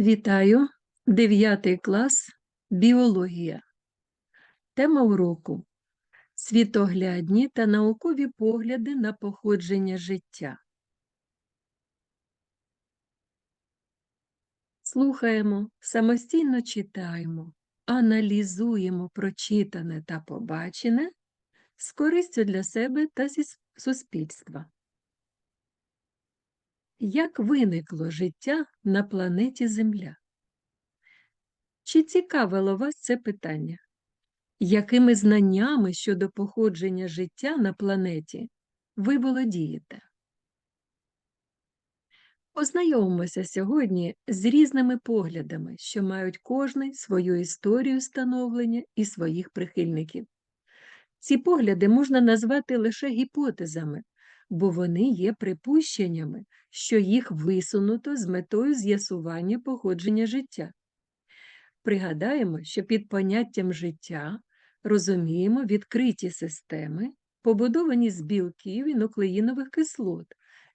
Вітаю, 9 клас Біологія. Тема уроку Світоглядні та наукові погляди на походження життя. Слухаємо, самостійно читаємо, аналізуємо прочитане та побачене з користю для себе та зі суспільства. Як виникло життя на планеті Земля? Чи цікавило вас це питання? Якими знаннями щодо походження життя на планеті ви володієте? Познайомимося сьогодні з різними поглядами, що мають кожний свою історію становлення і своїх прихильників. Ці погляди можна назвати лише гіпотезами, бо вони є припущеннями, що їх висунуто з метою з'ясування походження життя. Пригадаємо, що під поняттям життя розуміємо відкриті системи, побудовані з білків і нуклеїнових кислот,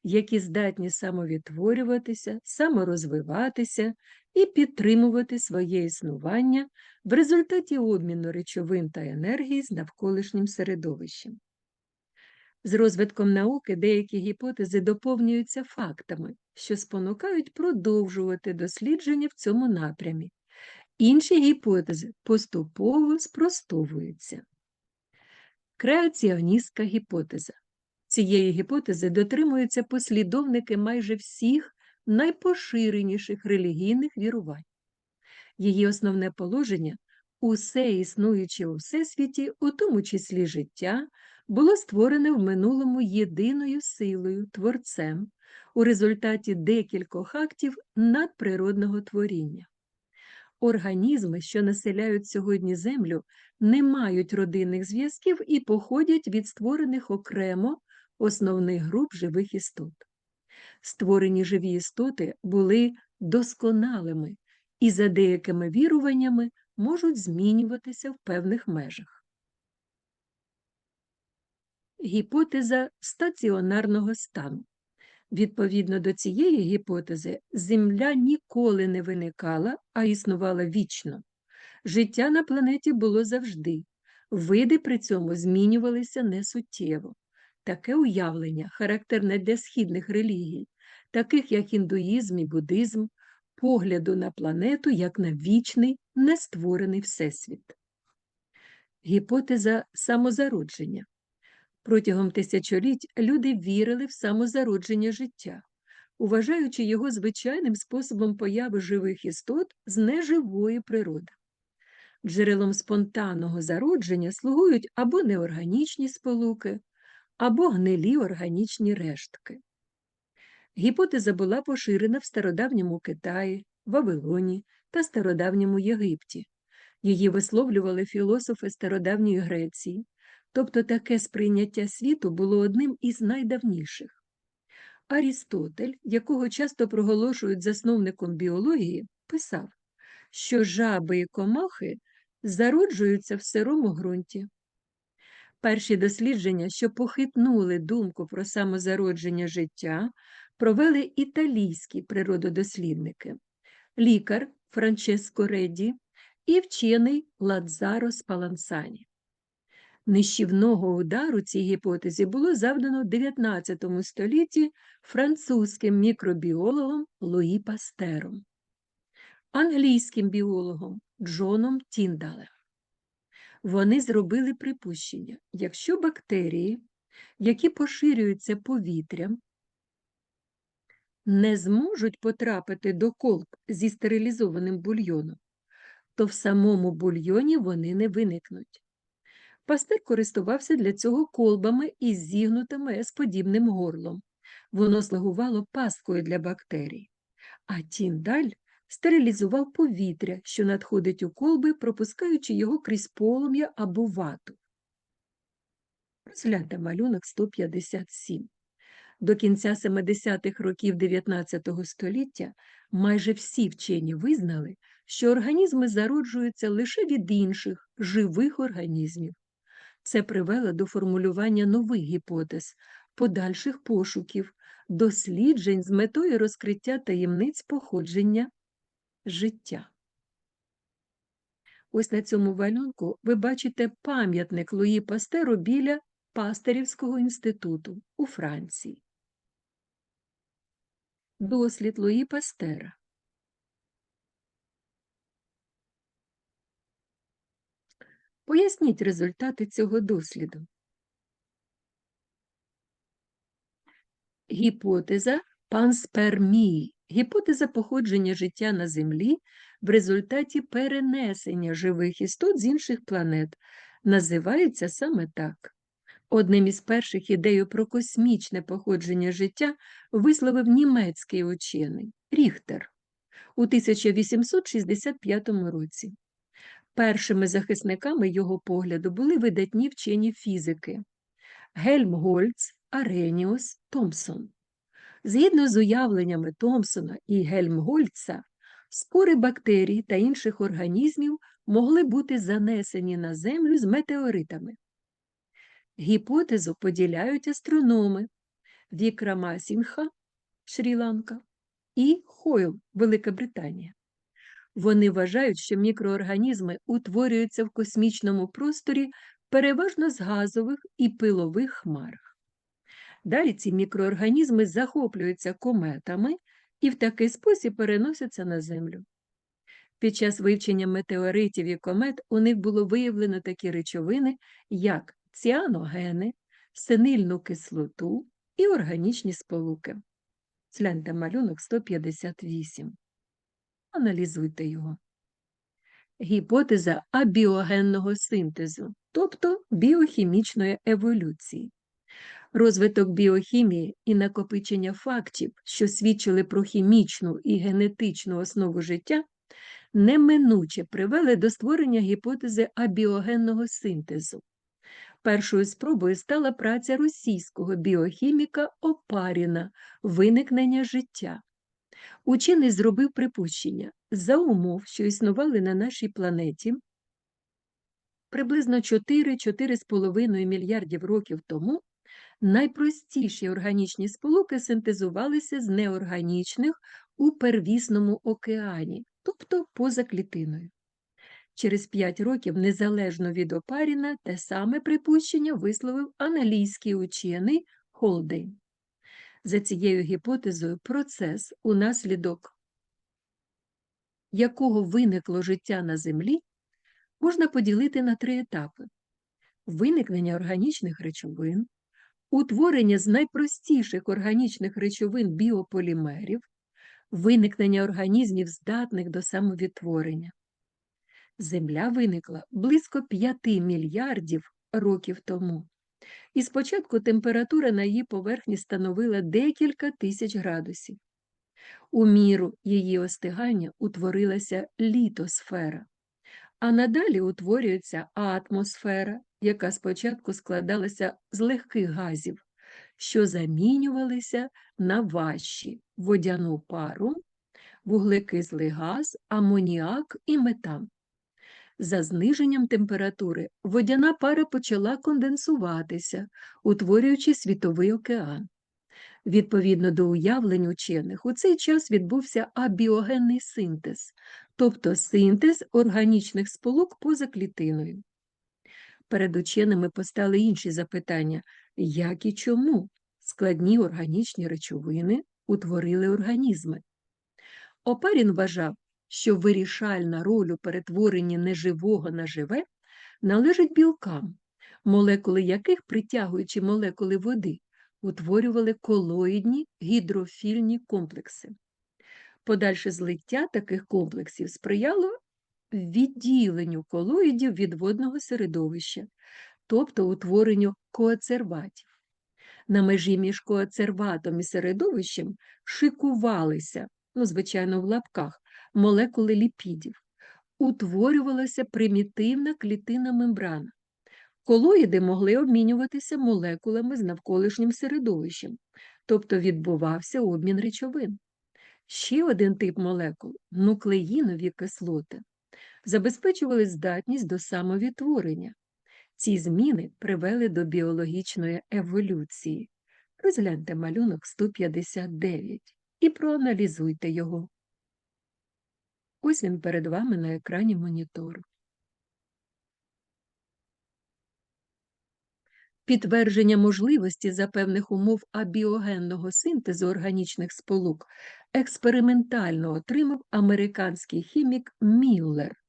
які здатні самовідтворюватися, саморозвиватися і підтримувати своє існування в результаті обміну речовин та енергії з навколишнім середовищем. З розвитком науки деякі гіпотези доповнюються фактами, що спонукають продовжувати дослідження в цьому напрямі. Інші гіпотези поступово спростовуються. Креаціоністська гіпотеза. Цієї гіпотези дотримуються послідовники майже всіх найпоширеніших релігійних вірувань. Її основне положення усе існуюче у всесвіті, у тому числі життя, було створене в минулому єдиною силою, творцем, у результаті декількох актів надприродного творіння. Організми, що населяють сьогодні Землю, не мають родинних зв'язків і походять від створених окремо основних груп живих істот. Створені живі істоти були досконалими і за деякими віруваннями можуть змінюватися в певних межах. Гіпотеза стаціонарного стану. Відповідно до цієї гіпотези, Земля ніколи не виникала, а існувала вічно. Життя на планеті було завжди, види при цьому змінювалися несуттєво. Таке уявлення характерне для східних релігій, таких як індуїзм і буддизм, погляду на планету як на вічний, нестворений всесвіт. Гіпотеза самозародження. Протягом тисячоліть люди вірили в самозародження життя, вважаючи його звичайним способом появи живих істот з неживої природи. Джерелом спонтанного зародження слугують або неорганічні сполуки, або гнилі органічні рештки. Гіпотеза була поширена в стародавньому Китаї, Вавилоні та стародавньому Єгипті. Її висловлювали філософи стародавньої Греції, тобто таке сприйняття світу було одним із найдавніших. Арістотель, якого часто проголошують засновником біології, писав, що жаби і комахи зароджуються в сирому ґрунті. Перші дослідження, що похитнули думку про самозародження життя, провели італійські природодослідники, лікар Франческо Редді і вчений Ладзаро Спалансані. Нищівного удару цій гіпотезі було завдано в 19 столітті французьким мікробіологом Луї Пастером, англійським біологом Джоном Тіндалем. Вони зробили припущення, якщо бактерії, які поширюються повітрям, не зможуть потрапити до колб зі стерилізованим бульйоном, то в самому бульйоні вони не виникнуть. Пастер користувався для цього колбами із зігнутим С-подібним горлом. Воно слугувало пасткою для бактерій. А Тіндаль стерилізував повітря, що надходить у колби, пропускаючи його крізь полум'я або вату. Розгляньте малюнок 157. До кінця 70-х років 19 століття майже всі вчені визнали, що організми зароджуються лише від інших живих організмів. Це привело до формулювання нових гіпотез, подальших пошуків, досліджень з метою розкриття таємниць походження життя. Ось на цьому малюнку ви бачите пам'ятник Луї Пастеру біля Пастерівського інституту у Франції. Дослід Луї Пастера. Поясніть результати цього досліду. Гіпотеза панспермії гіпотеза походження життя на Землі в результаті перенесення живих істот з інших планет називається саме так. Одним із перших ідею про космічне походження життя висловив німецький учений Ріхтер у 1865 році. Першими захисниками його погляду були видатні вчені фізики Гельмгольц, Ареніус, Томпсон. Згідно з уявленнями Томпсона і Гельмгольца, спори бактерій та інших організмів могли бути занесені на Землю з метеоритами. Гіпотезу поділяють астрономи Вікрамасінха, Шрі-Ланка і Хойл, Велика Британія. Вони вважають, що мікроорганізми утворюються в космічному просторі переважно з газових і пилових хмарах. Далі ці мікроорганізми захоплюються кометами і в такий спосіб переносяться на Землю. Під час вивчення метеоритів і комет у них було виявлено такі речовини, як ціаногени, синильну кислоту і органічні сполуки. Гляньте малюнок 158. Аналізуйте його. Гіпотеза абіогенного синтезу, тобто біохімічної еволюції. Розвиток біохімії і накопичення фактів, що свідчили про хімічну і генетичну основу життя, неминуче привели до створення гіпотези абіогенного синтезу. Першою спробою стала праця російського біохіміка Опаріна Виникнення життя. Учений зробив припущення за умов, що існували на нашій планеті приблизно 4-4,5 мільярдів років тому найпростіші органічні сполуки синтезувалися з неорганічних у первісному океані, тобто поза клітиною. Через 5 років, незалежно від Опаріна, те саме припущення висловив аналійський учений Холдейн. За цією гіпотезою процес, унаслідок якого виникло життя на Землі, можна поділити на три етапи: виникнення органічних речовин, утворення з найпростіших органічних речовин біополімерів, виникнення організмів, здатних до самовідтворення. Земля виникла близько 5 мільярдів років тому, і спочатку температура на її поверхні становила декілька тисяч градусів. У міру її остигання утворилася літосфера, а надалі утворюється атмосфера, яка спочатку складалася з легких газів, що замінювалися на важчі водяну пару, вуглекислий газ, амоніак і метан. За зниженням температури водяна пара почала конденсуватися, утворюючи світовий океан. Відповідно до уявлень учених, у цей час відбувся абіогенний синтез, тобто синтез органічних сполук поза клітиною. Перед ученими постали інші запитання, як і чому складні органічні речовини утворили організми. Опарін вважав, що вирішальна роль у перетворенні неживого на живе належить білкам, молекули яких, притягуючи молекули води, утворювали колоїдні гідрофільні комплекси. Подальше злиття таких комплексів сприяло відділенню колоїдів від водного середовища, тобто утворенню коацерватів. На межі між коацерватом і середовищем шикувалися, ну, звичайно, в лапках, молекули ліпідів. Утворювалася примітивна клітинна мембрана. Колоїди могли обмінюватися молекулами з навколишнім середовищем, тобто відбувався обмін речовин. Ще один тип молекул нуклеїнові кислоти, забезпечували здатність до самовідтворення. Ці зміни привели до біологічної еволюції. Розгляньте малюнок 159 і проаналізуйте його. Ось він перед вами на екрані монітору. Підтвердження можливості за певних умов абіогенного синтезу органічних сполук експериментально отримав американський хімік Міллер.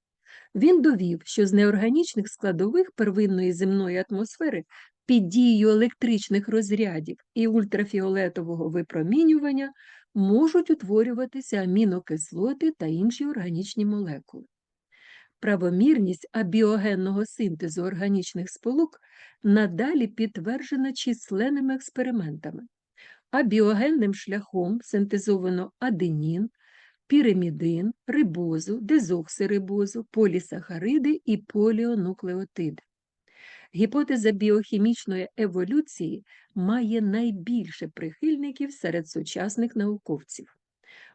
Він довів, що з неорганічних складових первинної земної атмосфери під дією електричних розрядів і ультрафіолетового випромінювання можуть утворюватися амінокислоти та інші органічні молекули. Правомірність абіогенного синтезу органічних сполук надалі підтверджена численними експериментами. Абіогенним шляхом синтезовано аденін, піримідин, рибозу, дезоксирибозу, полісахариди і поліонуклеотиди. Гіпотеза біохімічної еволюції має найбільше прихильників серед сучасних науковців.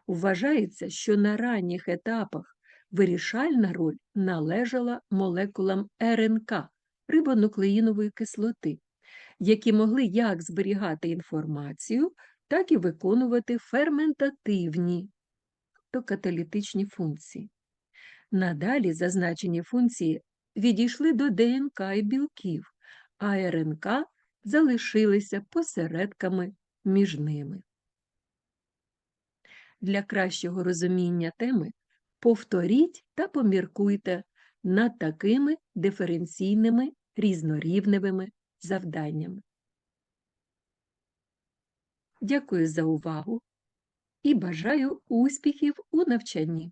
Вважається, що на ранніх етапах вирішальна роль належала молекулам РНК рибонуклеїнової кислоти, які могли як зберігати інформацію, так і виконувати ферментативні, тобто каталітичні функції. Надалі зазначені функції відійшли до ДНК і білків, а РНК залишилися посередками між ними. Для кращого розуміння теми повторіть та поміркуйте над такими диференційними різнорівневими завданнями. Дякую за увагу і бажаю успіхів у навчанні!